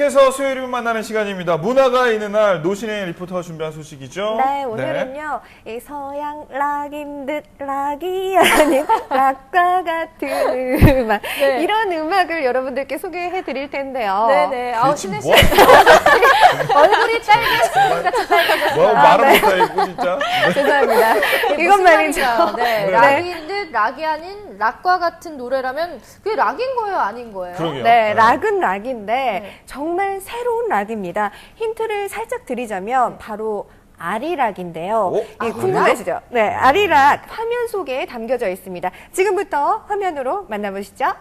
계속해서 수요일을 만나는 시간입니다. 문화가 있는 날 노신혜 리포터가 준비한 소식이죠. 네, 오늘은요, 이 서양 락인 듯 락이 아닌 락과 같은 음악. 네. 이런 음악을 여러분들께 소개해 드릴 텐데요. 네네. 아우, 신혜 씨 뭐, 얼굴이 같이 빨개졌어요. 뭐 말을 못하겠고 진짜. 죄송합니다. 이건 무슨 말이죠. 말이죠? 네, 네. 락인 듯 락이 아닌 락과 같은 노래라면 그게 락인 거예요, 아닌 거예요? 그러게요. 네, 락은 락인데 네. 정말 새로운 락입니다. 힌트를 살짝 드리자면 바로 아리락인데요. 오? 예, 궁금하시죠? 네, 아리락 화면 속에 담겨져 있습니다. 지금부터 화면으로 만나보시죠.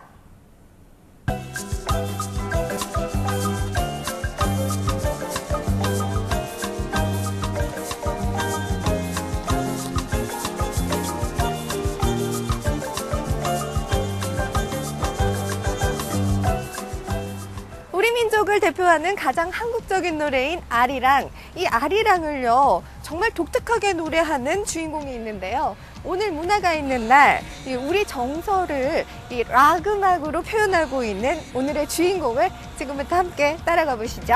민족을 대표하는 가장 한국적인 노래인 아리랑. 이 아리랑을요, 정말 독특하게 노래하는 주인공이 있는데요. 오늘 문화가 있는 날, 이 우리 정서를 이 락 음악으로 표현하고 있는 오늘의 주인공을 지금부터 함께 따라가 보시죠.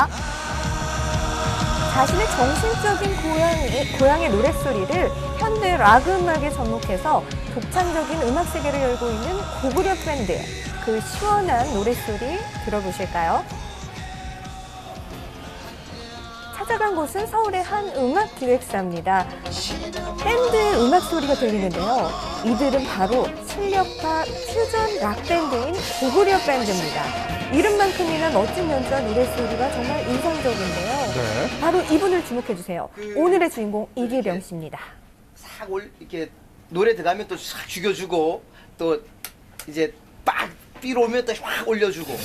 자신의 정신적인 고향의, 고향의 노랫소리를 현대 락 음악에 접목해서 독창적인 음악 세계를 열고 있는 고구려 밴드. 그 시원한 노랫소리 들어보실까요? 찾아간 곳은 서울의 한 음악 기획사입니다. 밴드 음악 소리가 들리는데요. 이들은 바로 실력파 퓨전 락 밴드인 고구려 밴드입니다. 이름만큼이나 멋진 연주와 노랫소리가 정말 인상적인데요. 네. 바로 이분을 주목해 주세요. 오늘의 주인공 이기령 씨입니다. 싹 올, 이렇게 노래 들어가면 또 싹 죽여주고 또 이제 빡 삐로 오면 또 확 올려주고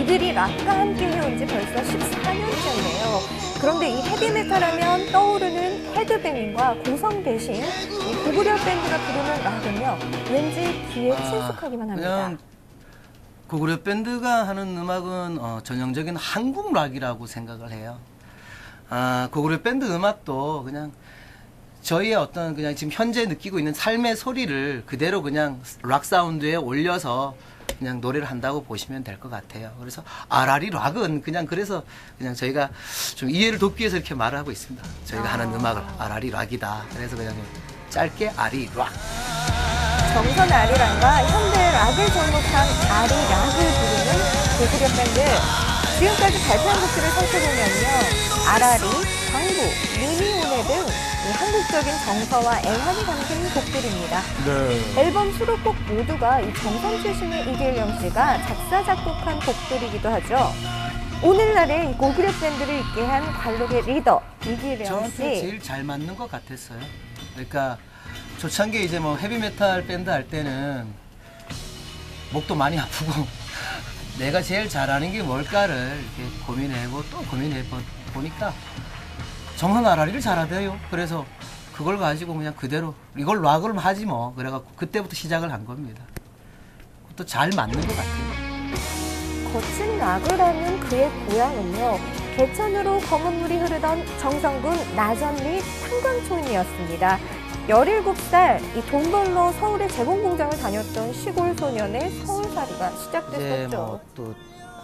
이들이 락과 함께 해 온 지 벌써 14년째인데요. 그런데 이 헤비메탈 하면 떠오르는 헤드뱅잉과 고성 대신 이 고구려 밴드가 부르는 락은요. 왠지 귀에 친숙하기만 합니다. 고구려 밴드가 하는 음악은 어, 전형적인 한국 락이라고 생각을 해요. 아, 고구려 밴드 음악도 그냥 저희의 어떤 그냥 지금 현재 느끼고 있는 삶의 소리를 그대로 그냥 락 사운드에 올려서 그냥 노래를 한다고 보시면 될 것 같아요. 그래서 아라리 락은 그냥 그래서 그냥 저희가 좀 이해를 돕기 위해서 이렇게 말을 하고 있습니다. 저희가 하는 음악을 아라리 락이다. 그래서 그냥 짧게 아리 락. 정선 아리랑과 현대 락을 접목한 아리 락을 부르는 고구려 밴드. 지금까지 발표한 곡들을 살펴보면요. 아라리, 광부, 미니오네 등 이 한국적인 정서와 애환이 담긴 곡들입니다. 네. 앨범 수록곡 모두가 이 정선 출신의 이길영 씨가 작사, 작곡한 곡들이기도 하죠. 오늘날의 이 고구려 밴드를 있게 한 관록의 리더 이길영 저한테 씨. 제일 잘 맞는 것 같았어요. 그러니까 조창기 이제 뭐 헤비메탈 밴드 할 때는 목도 많이 아프고 내가 제일 잘하는 게 뭘까를 이렇게 고민해보고 또 고민해보 보니까 정선 아라리를 잘하대요. 그래서 그걸 가지고 그냥 그대로 이걸 락을 하지 뭐 그래갖고 그때부터 시작을 한 겁니다. 또 잘 맞는 것 같아요. 거친 락을 하는 그의 고향은요. 개천으로 검은 물이 흐르던 정성군 나전리 탄광촌이었습니다. 17살 이 돈 벌러 서울의 제공 공장을 다녔던 시골 소년의 서울살이가 시작됐었죠. 뭐또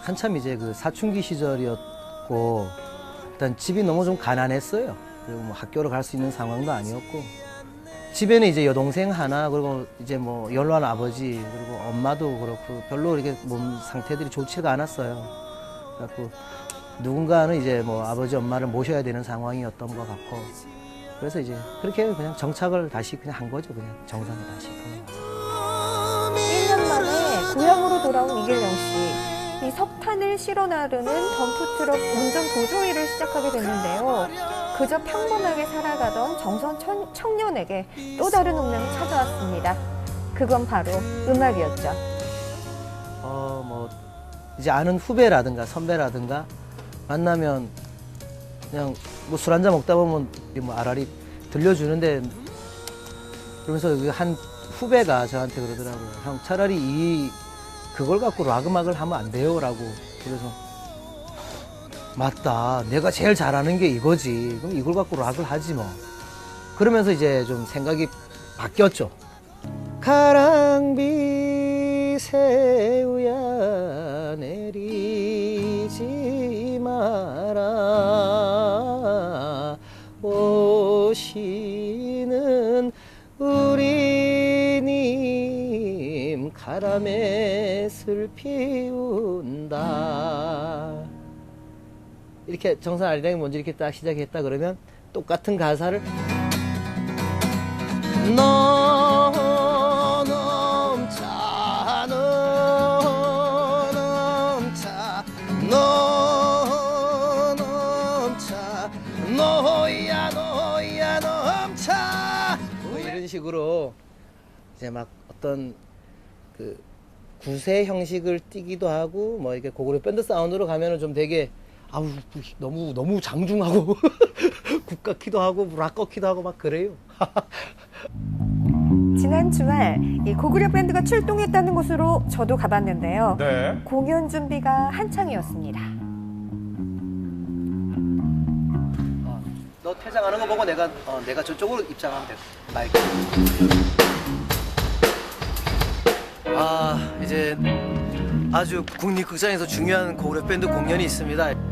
한참 이제 그 사춘기 시절이었고 일단 집이 너무 좀 가난했어요. 그리고 뭐 학교를 갈 수 있는 상황도 아니었고 집에는 이제 여동생 하나 그리고 이제 뭐 연로한 아버지 그리고 엄마도 그렇고 별로 이렇게 몸 상태들이 좋지가 않았어요. 그래갖고 누군가는 이제 뭐 아버지 엄마를 모셔야 되는 상황이었던 것 같고 그래서 이제 그렇게 그냥 정착을 다시 그냥 한 거죠 그냥 정상에 다시. 1년 만에 고향으로 돌아온 이길영 씨. 이 석탄을 실어 나르는 덤프트럭 운전 보조일을 시작하게 됐는데요. 그저 평범하게 살아가던 정선 천- 청년에게 또 다른 운명이 찾아왔습니다. 그건 바로 음악이었죠. 어, 뭐, 이제 아는 후배라든가 선배라든가 만나면 그냥 뭐 술 한잔 먹다 보면 이뭐 아라리 들려주는데 그러면서 그한 후배가 저한테 그러더라고요. 형 차라리 이 그걸 갖고 락 음악을 하면 안 돼요라고. 그래서 맞다. 내가 제일 잘하는 게 이거지. 그럼 이걸 갖고 락을 하지 뭐. 그러면서 이제 좀 생각이 바뀌었죠. 가랑비 새우야 내리지 마라 오시는 우리님 가라맷을 피운다 이렇게 정선 아리랑이 먼저 이렇게 딱 시작했다 그러면 똑같은 가사를 너 넘차 너 넘차 너 넘차 너야 너야 넘차 뭐 이런 식으로 이제 막 어떤 그 구세 형식을 띠기도 하고 뭐 이렇게 고구려 밴드 사운드로 가면은 좀 되게 아우 너무 너무 장중하고 국가 키도 하고 락커 키도 하고 막 그래요. 지난 주말 이 고구려 밴드가 출동했다는 곳으로 저도 가봤는데요. 네. 공연 준비가 한창이었습니다. 어, 너 퇴장하는 거 보고 내가 어, 내가 저쪽으로 입장하면 돼. 마이크. 아 이제 아주 국립극장에서 중요한 고려 밴드 공연이 있습니다.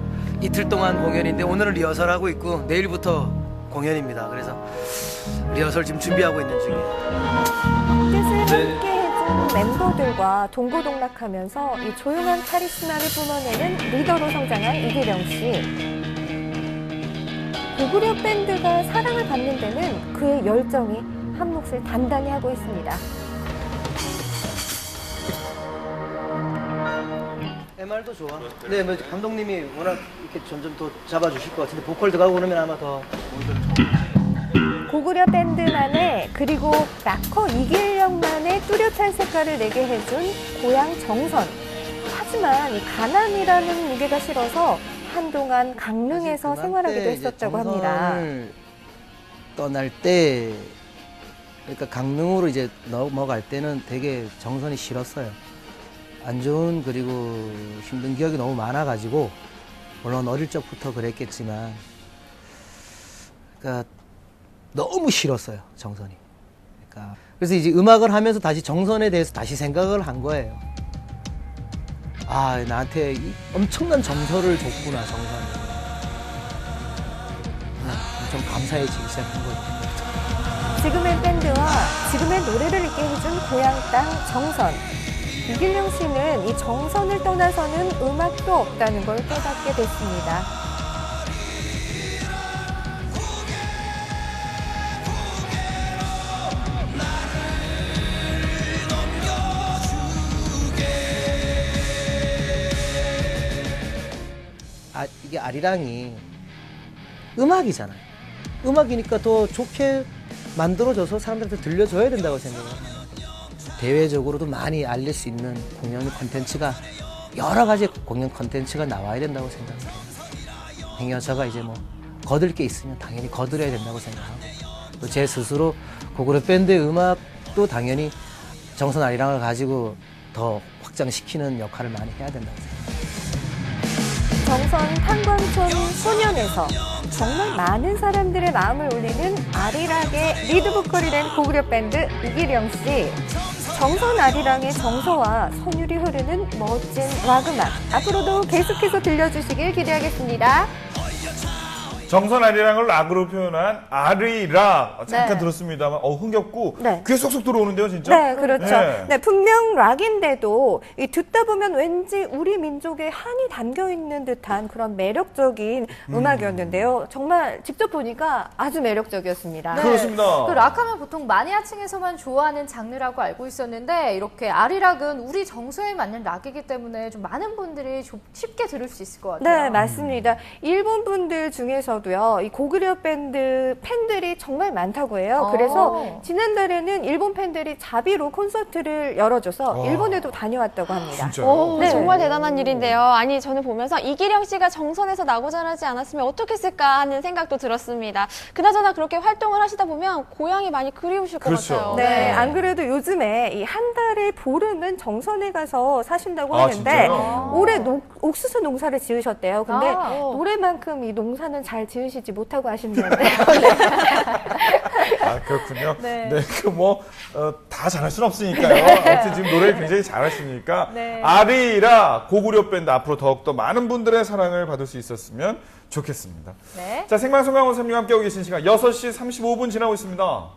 이틀 동안 공연인데 오늘은 리허설하고 있고 내일부터 공연입니다. 그래서 리허설 지금 준비하고 있는 중이에요. 뜻을 함께 해준 멤버들과 동고동락하면서 이 조용한 카리스마를 뿜어내는 리더로 성장한 이기령 씨. 고구려 밴드가 사랑을 받는 데는 그의 열정이 한 몫을 단단히 하고 있습니다. MR도 좋아. 네, 뭐 감독님이 워낙 이렇게 점점 더 잡아주실 것 같은데 보컬 들어가고 그러면 아마 더 고구려 밴드만의 그리고 락커 이길령만의 뚜렷한 색깔을 내게 해준 고향 정선. 하지만 이 가난이라는 무게가 싫어서 한동안 강릉에서 생활하기도 했었다고 합니다. 떠날 때 그러니까 강릉으로 이제 넘어갈 때는 되게 정선이 싫었어요. 안 좋은 그리고 힘든 기억이 너무 많아가지고 물론 어릴 적부터 그랬겠지만 그러니까 너무 싫었어요 정선이. 그러니까 그래서 이제 음악을 하면서 다시 정선에 대해서 다시 생각을 한 거예요. 아 나한테 이 엄청난 정서를 줬구나 정선이. 네, 엄청 감사해지기 시작한 거예요. 지금의 밴드와 지금의 노래를 있게 해준 고향 땅 정선. 이길령 씨는 이 정선을 떠나서는 음악도 없다는 걸 깨닫게 됐습니다. 아, 이게 아리랑이 음악이잖아요. 음악이니까 더 좋게 만들어져서 사람들한테 들려줘야 된다고 합니다. 대외적으로도 많이 알릴 수 있는 공연 콘텐츠가 여러 가지 공연 콘텐츠가 나와야 된다고 생각해요. 행여자가 이제 뭐 거들 게 있으면 당연히 거들어야 된다고 생각하고 또 제 스스로 고구려 밴드의 음악도 당연히 정선 아리랑을 가지고 더 확장시키는 역할을 많이 해야 된다고 생각합니다. 정선 탄광촌 소년에서 정말 많은 사람들의 마음을 울리는 아리랑의 리드 보컬이 된 고구려 밴드 이기령 씨. 정선 아리랑의 정서와 선율이 흐르는 멋진 락 음악 앞으로도 계속해서 들려주시길 기대하겠습니다. 정선 아리랑을 락으로 표현한 아리랑 잠깐 네. 들었습니다만 어 흥겹고 네. 귀에 쏙쏙 들어오는데요 진짜. 네, 그렇죠. 네. 네, 분명 락인데도 이 듣다 보면 왠지 우리 민족의 한이 담겨 있는 듯한 그런 매력적인 음. 악이었는데요 정말 직접 보니까 아주 매력적이었습니다. 네. 그렇습니다. 그 락하면 보통 마니아층에서만 좋아하는 장르라고 알고 있었는데 이렇게 아리락은 우리 정서에 맞는 락이기 때문에 좀 많은 분들이 좀 쉽게 들을 수 있을 것 같아요. 네, 맞습니다. 일본 분들 중에서도 요, 이 고구려 밴드 팬들이 정말 많다고 해요. 어. 그래서 지난달에는 일본 팬들이 자비로 콘서트를 열어줘서 와. 일본에도 다녀왔다고 합니다. 진짜요. 오, 네. 정말 대단한 일인데요. 아니 저는 보면서 이기령 씨가 정선에서 나고 자라지 않았으면 어떻겠을까 하는 생각도 들었습니다. 그나저나 그렇게 활동을 하시다 보면 고향이 많이 그리우실 것 그렇죠. 같아요. 네, 안 그래도 요즘에 이 한 달에 보름은 정선에 가서 사신다고 아, 하는데 진짜요? 올해 녹- 옥수수 농사를 지으셨대요. 근데 아. 올해만큼 이 농사는 잘 지으시지 못하고 하신다는데 아, 그렇군요. 네. 네, 그 뭐, 어, 다 잘할 수는 없으니까요. 아무튼 지금 노래를 굉장히 잘하시니까. 네. 아리라 고구려 밴드 앞으로 더욱더 많은 분들의 사랑을 받을 수 있었으면 좋겠습니다. 네. 자, 생방송 강원 3님 함께하고 계신 시간 6시 35분 지나고 있습니다.